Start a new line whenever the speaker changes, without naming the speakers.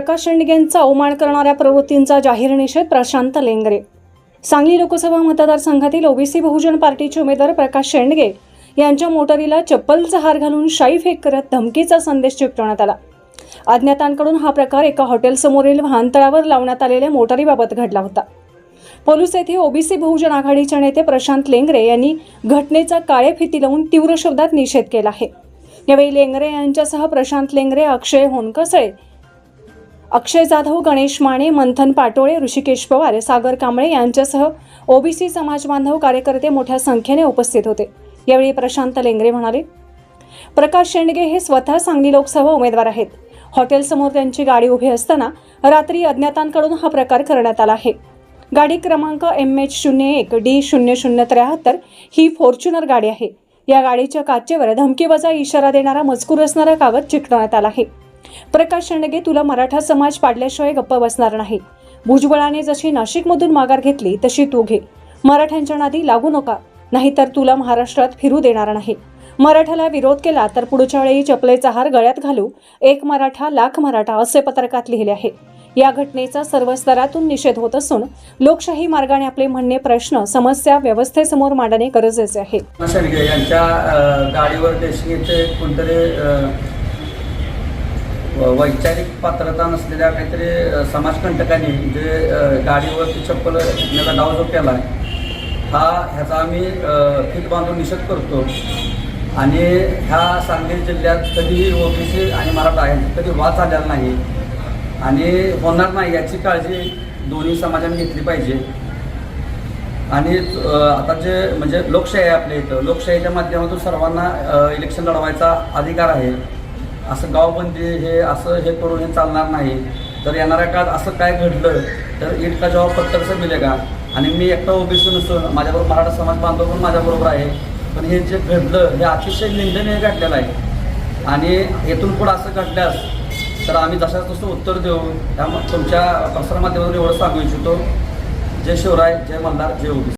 प्रकाश शेंडगेंचा अवमान करणाऱ्या प्रवृत्तींचा जाहीर निषेध प्रशांत लेंगरे. सांगली लोकसभा मतदारसंघातील ओबीसी बहुजन पार्टीचे उमेदवार प्रकाश शेंडगे यांच्या मोटारीला चप्पलचा हार घालून शाई फेक करत धमकीचा संदेश चिकटवण्यात आला. अज्ञातांकडून हा प्रकार एका हॉटेलसमोरील वाहनतळावर लावण्यात आलेल्या मोटारीबाबत घडला होता. पोलीस येथे ओबीसी बहुजन आघाडीचे नेते प्रशांत लेंगरे यांनी घटनेचा काळे फिती लावून तीव्र शब्दात निषेध केला आहे. यावेळी लेंगरे यांच्यासह प्रशांत लेंगरे अक्षय होनकसळे अक्षय जाधव गणेश माने मंथन पाटोळे ऋषिकेश पवार सागर कांबळे यांच्यासह ओबीसी समाज बांधव कार्यकर्ते मोठ्या संख्येने उपस्थित होते. यावेळी प्रशांत लेंगरे म्हणाले प्रकाश शेंडगे हे स्वतः सांगली लोकसभा उमेदवार आहेत. हॉटेलसमोर त्यांची गाडी उभी असताना रात्री अज्ञातांकडून हा प्रकार करण्यात आला आहे. गाडी क्रमांक एम एच शून्य एक डी शून्य शून्य त्र्याहत्तर ही फॉर्च्युनर गाडी आहे. या गाडीच्या काचेवर धमकीवजा इशारा देणारा मजकूर असणारा कागद चिकटवण्यात आला आहे. प्रकाश शेंडगे तुला मराठा समाज पाडल्याशिवाय गप्प बसणार नाही. भुजबळाने जशी नाशिकमधून माघार घेतली तशी तू घे. मराठ्यांच्या नादी लागू नका नाहीतर तुला महाराष्ट्रात फिरू देणार नाही. मराठाला विरोध केला तर पुढच्या वेळी चपलेचा हार गळ्यात घालू एक मराठा लाख मराठा असे पत्रकात लिहिले आहे. या घटनेचा सर्व स्तरातून निषेध होत असून लोकशाही मार्गाने आपले म्हणणे प्रश्न समस्या व्यवस्थेसमोर मांडणे गरजेचे आहे.
यांच्या गाडीवर कोणतरी वैचारिक पात्रता नसलेल्या काहीतरी अ, समाजकंटकांनी जे गाडीवरती चप्पल याचा डाव जो केला आहे हा ह्याचा आम्ही अ, फीत बांधून निषेध करतो. आणि ह्या सांगली जिल्ह्यात कधीही ओबीसी आणि मराठा आहे कधी वाद झालेला नाही. आणि होणार नाही याची काळजी दोन्ही समाजाने घेतली पाहिजे. आणि आता जे म्हणजे लोकशाही आहे आपल्या इथं. लोकशाहीच्या माध्यमातून सर्वांना इलेक्शन लढवायचा अधिकार आहे. असं गावबंदी म्हणजे हे असं हे करून हे चालणार नाही. तर येणाऱ्या काळात असं काय घडलं तर इट का जॉब पत्तरचं मिलेगा आणि मी एकटा ओबीसी नसून माझ्याबरोबर मराठा समाज बांधव पण माझ्याबरोबर आहे. पण हे जे घडलं हे अतिशय निंदनीय घडलेलं आहे. आणि येथून पुढं असं घडल्यास तर आम्ही जशाच तसं उत्तर देऊ. त्यामुळे तुमच्या प्रसारमाध्यमातून एवढं सांगू इच्छितो. जय शिवराय जय मल्हार जय ओबीसी